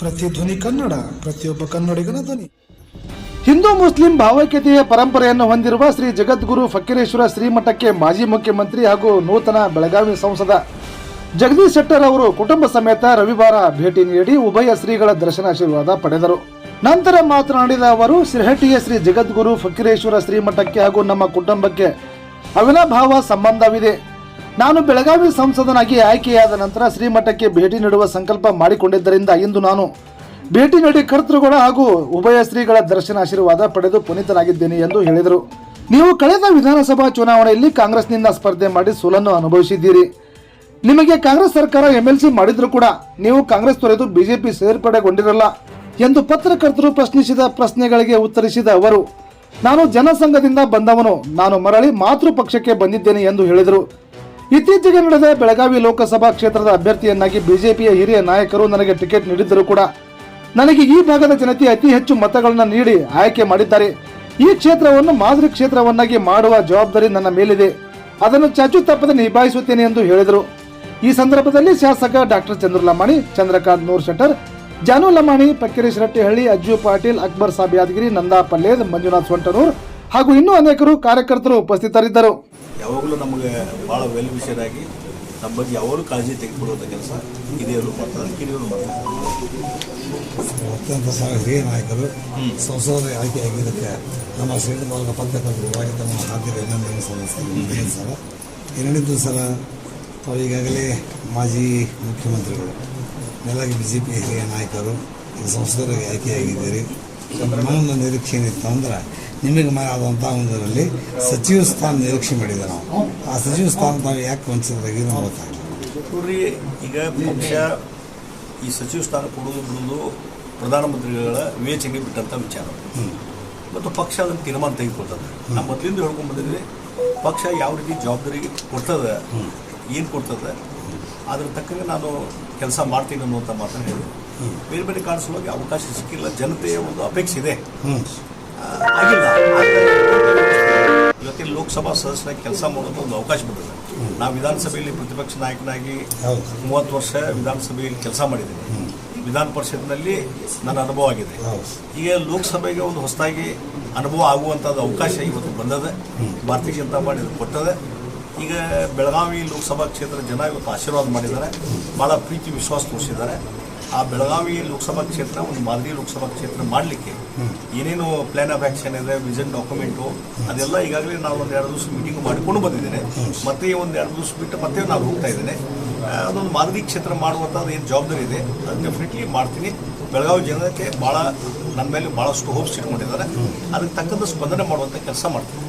ಪ್ರತಿಧ್ವನಿ ಕನ್ನಡ, ಪ್ರತಿಯೊಬ್ಬ ಕನ್ನಡಿಗನ ಧ್ವನಿ. ಹಿಂದೂ ಮುಸ್ಲಿಂ ಭಾವೈಕ್ಯತೆಯ ಪರಂಪರೆಯನ್ನು ಹೊಂದಿರುವ ಶ್ರೀ ಜಗದ್ಗುರು ಫಕೀರೇಶ್ವರ ಶ್ರೀಮಠಕ್ಕೆ ಮಾಜಿ ಮುಖ್ಯಮಂತ್ರಿ ಹಾಗೂ ನೂತನ ಬೆಳಗಾವಿ ಸಂಸದ ಜಗದೀಶ್ ಶೆಟ್ಟರ್ ಅವರು ಕುಟುಂಬ ಸಮೇತ ರವಿವಾರ ಭೇಟಿ ನೀಡಿ ಉಭಯ ಶ್ರೀಗಳ ದರ್ಶನಾಶೀರ್ವಾದ ಪಡೆದರು. ನಂತರ ಮಾತನಾಡಿದ ಅವರು, ಸಿರಹಟ್ಟಿಯ ಶ್ರೀ ಜಗದ್ಗುರು ಫಕೀರೇಶ್ವರ ಶ್ರೀಮಠಕ್ಕೆ ಹಾಗೂ ನಮ್ಮ ಕುಟುಂಬಕ್ಕೆ ಅವಿನಾಭಾವ ಸಂಬಂಧವಿದೆ. ನಾನು ಬೆಳಗಾವಿ ಸಂಸದನಾಗಿ ಆಯ್ಕೆಯಾದ ನಂತರ ಶ್ರೀಮಠಕ್ಕೆ ಭೇಟಿ ನೀಡುವ ಸಂಕಲ್ಪ ಮಾಡಿಕೊಂಡಿದ್ದರಿಂದ ಇಂದು ನಾನು ಭೇಟಿ ನೀಡಿ ಕರ್ತೃಗಳ ಹಾಗೂ ಉಭಯ ಶ್ರೀಗಳ ದರ್ಶನ ಆಶೀರ್ವಾದ ಪಡೆದು ಪುನೀತನಾಗಿದ್ದೇನೆ ಎಂದು ಹೇಳಿದರು. ನೀವು ಕಳೆದ ವಿಧಾನಸಭಾ ಚುನಾವಣೆಯಲ್ಲಿ ಕಾಂಗ್ರೆಸ್ನಿಂದ ಸ್ಪರ್ಧೆ ಮಾಡಿ ಸೋಲನ್ನು ಅನುಭವಿಸಿದ್ದೀರಿ. ನಿಮಗೆ ಕಾಂಗ್ರೆಸ್ ಸರ್ಕಾರ ಎಂಎಲ್ಸಿ ಮಾಡಿದ್ರು ಕೂಡ ನೀವು ಕಾಂಗ್ರೆಸ್ ತೊರೆದು ಬಿಜೆಪಿ ಸೇರ್ಪಡೆಗೊಂಡಿರಲ್ಲ ಎಂದು ಪತ್ರಕರ್ತರು ಪ್ರಶ್ನಿಸಿದ ಪ್ರಶ್ನೆಗಳಿಗೆ ಉತ್ತರಿಸಿದ ಅವರು, ನಾನು ಜನಸಂಘದಿಂದ ಬಂದವನು. ನಾನು ಮರಳಿ ಮಾತೃ ಪಕ್ಷಕ್ಕೆ ಬಂದಿದ್ದೇನೆ ಎಂದು ಹೇಳಿದರು. ಇತ್ತೀಚೆಗೆ ನಡೆದ ಬೆಳಗಾವಿ ಲೋಕಸಭಾ ಕ್ಷೇತ್ರದ ಅಭ್ಯರ್ಥಿಯನ್ನಾಗಿ ಬಿಜೆಪಿಯ ಹಿರಿಯ ನಾಯಕರು ನನಗೆ ಟಿಕೆಟ್ ನೀಡಿದ್ದರೂ ಕೂಡ ನನಗೆ ಈ ಭಾಗದ ಜನತೆ ಅತಿ ಹೆಚ್ಚು ಮತಗಳನ್ನು ನೀಡಿ ಆಯ್ಕೆ ಮಾಡಿದ್ದಾರೆ. ಈ ಕ್ಷೇತ್ರವನ್ನು ಮಾದರಿ ಕ್ಷೇತ್ರವನ್ನಾಗಿ ಮಾಡುವ ಜವಾಬ್ದಾರಿ ನನ್ನ ಮೇಲಿದೆ. ಅದನ್ನು ಚಾಚು ತಪ್ಪದೆ ನಿಭಾಯಿಸುತ್ತೇನೆ ಎಂದು ಹೇಳಿದರು. ಈ ಸಂದರ್ಭದಲ್ಲಿ ಶಾಸಕ ಡಾಕ್ಟರ್ ಚಂದ್ರ ಲಮಾಣಿ, ಚಂದ್ರಕಾಂತ್ ನೂರ್ ಶೆಟ್ಟರ್, ಜಾನು ಲಮಾಣಿ, ಪಕ್ಕಿರೇಶ್ ರಟ್ಟಿಹಳ್ಳಿ, ಅಜ್ಜು ಪಾಟೀಲ್, ಅಕ್ಬರ್ ಸಾಬ್ ಯಾದಗಿರಿ, ನಂದಾ ಪಲ್ಲೇದ್, ಮಂಜುನಾಥ್ ಸೊಂಟನೂರ್ ಹಾಗೂ ಇನ್ನೂ ಅನೇಕರು ಕಾರ್ಯಕರ್ತರು ಉಪಸ್ಥಿತರಿದ್ದರು. ಯಾವಾಗಲೂ ನಮಗೆ ಭಾಳ ವೆಲ್ ಆಗಿ ನಮ್ಮ ಬಗ್ಗೆ ಯಾವಾಗಲೂ ಕಾಳಜಿ ತೆಗೆದುಕೊಳ್ಳುವಂಥ ಕೆಲಸ ಹಿರಿಯರು ಮಾಡ್ತಾರೆ ಕಿರಿಯರು ಮಾಡ್ತಾರೆ ಅತ್ಯಂತ ಸಹ ಹಿರಿಯ ನಾಯಕರು ಸಂಸದ ಆಯ್ಕೆಯಾಗಿದ್ದಕ್ಕೆ ನಮ್ಮ ವರ್ಗ ಪತ್ರಕರ್ತರುವಾಗಿ ತಮ್ಮ ಹಾರ್ದಿಕ ಅಭಿನಂದನೆ ಸಲ್ಲಿಸ್ತಾರೆ ಸಲ ಎರಡನೇದು ಸಲ ತಾವು ಈಗಾಗಲೇ ಮಾಜಿ ಮುಖ್ಯಮಂತ್ರಿಗಳು ಮೇಲಾಗಿ ಬಿ ಜೆ ಪಿ ಹಿರಿಯ ನಾಯಕರು ಸಂಸದರಾಗಿ ಆಯ್ಕೆಯಾಗಿದ್ದೀರಿ. ನನ್ನ ನಿರೀಕ್ಷೆ ಏನಿತ್ತು ಅಂದ್ರೆ ನಿಮಗೆ ಆದಂಥ ಒಂದರಲ್ಲಿ ಸಚಿವ ಸ್ಥಾನ ನಿರೀಕ್ಷೆ ಮಾಡಿದೆ ನಾವು. ಆ ಸಚಿವ ಸ್ಥಾನ ನಾವು ಯಾಕೆ ವಂಚಿತರಾಗಿ ನಾವು ನೋಡ್ರಿ ಈಗ ಪಕ್ಷ ಈ ಸಚಿವ ಸ್ಥಾನ ಕೊಡೋದು ಬಿಡೋದು ಪ್ರಧಾನಮಂತ್ರಿಗಳ ವಿವೇಚನೆಗೆ ಬಿಟ್ಟಂಥ ವಿಚಾರ. ಮತ್ತು ಪಕ್ಷ ಅದನ್ನು ತೀರ್ಮಾನ ತೆಗೆದುಕೊಳ್ತದೆ. ನಮ್ಮ ಮೊದಲಿಂದ ಹೇಳ್ಕೊಂಡು ಬಂದಿದ್ರೆ ಪಕ್ಷ ಯಾವ ರೀತಿ ಜವಾಬ್ದಾರಿ ಕೊಡ್ತದೆ ಏನು ಕೊಡ್ತದೆ ಅದ್ರ ತಕ್ಕಂಗೆ ನಾನು ಕೆಲಸ ಮಾಡ್ತೀನಿ ಅನ್ನುವಂಥ ಮಾತನ್ನು ಹೇಳಿದೆ. ಬೇರೆ ಬೇರೆ ಕಾಣಿಸುವಾಗ ಅವಕಾಶ ಸಿಕ್ಕಿಲ್ಲ ಜನತೆಯ ಒಂದು ಅಪೇಕ್ಷೆ ಇದೆ. ಆಗಿಲ್ಲ. ಇವತ್ತಿನ ಲೋಕಸಭಾ ಸದಸ್ಯರಾಗಿ ಕೆಲಸ ಮಾಡೋದು ಒಂದು ಅವಕಾಶ ಬಿಟ್ಟಿದೆ. ನಾವು ವಿಧಾನಸಭೆಯಲ್ಲಿ ಪ್ರತಿಪಕ್ಷ ನಾಯಕನಾಗಿ ಮೂವತ್ತು ವರ್ಷ ವಿಧಾನಸಭೆಯಲ್ಲಿ ಕೆಲಸ ಮಾಡಿದ್ದೀನಿ. ವಿಧಾನ ಪರಿಷತ್ನಲ್ಲಿ ನನ್ನ ಅನುಭವ ಆಗಿದೆ. ಈಗ ಲೋಕಸಭೆಗೆ ಒಂದು ಹೊಸದಾಗಿ ಅನುಭವ ಆಗುವಂಥದ್ದು ಅವಕಾಶ ಇವತ್ತು ಬಂದದೆ. ಭಾರತೀಯ ಜನತಾ ಪಾರ್ಟಿ ಅದು ಕೊಟ್ಟದೆ. ಈಗ ಬೆಳಗಾವಿ ಲೋಕಸಭಾ ಕ್ಷೇತ್ರ ಜನ ಇವತ್ತು ಆಶೀರ್ವಾದ ಮಾಡಿದ್ದಾರೆ. ಭಾಳ ಪ್ರೀತಿ ವಿಶ್ವಾಸ ತೋರಿಸಿದ್ದಾರೆ. ಆ ಬೆಳಗಾವಿ ಲೋಕಸಭಾ ಕ್ಷೇತ್ರ ಒಂದು ಮಾದರಿ ಲೋಕಸಭಾ ಕ್ಷೇತ್ರ ಮಾಡಲಿಕ್ಕೆ ಏನೇನು ಪ್ಲಾನ್ ಆಫ್ ಆ್ಯಕ್ಷನ್ ಇದೆ ವಿಷನ್ ಡಾಕ್ಯುಮೆಂಟು ಅದೆಲ್ಲ ಈಗಾಗಲೇ ನಾವು ಒಂದು ಎರಡು ದಿವಸ ಮೀಟಿಂಗ್ ಮಾಡಿಕೊಂಡು ಬಂದಿದ್ದೇನೆ. ಮತ್ತೆ ಒಂದು ಎರಡು ದಿವಸ ಬಿಟ್ಟು ಮತ್ತೆ ನಾವು ಹೋಗ್ತಾ ಇದ್ದೇನೆ. ಅದೊಂದು ಮಾದರಿ ಕ್ಷೇತ್ರ ಮಾಡುವಂಥ ಏನು ಜವಾಬ್ದಾರಿ ಇದೆ, ಅದು ಡೆಫಿನೆಟ್ಲಿ ಮಾಡ್ತೀನಿ. ಬೆಳಗಾವಿ ಜನಕ್ಕೆ ಭಾಳ ನನ್ನ ಮೇಲೆ ಭಾಳಷ್ಟು ಹೋಪ್ಸ್ ಇಟ್ಕೊಂಡಿದ್ದಾರೆ. ಅದಕ್ಕೆ ತಕ್ಕಂಥ ಸ್ಪಂದನೆ ಮಾಡುವಂಥ ಕೆಲಸ ಮಾಡ್ತೀನಿ.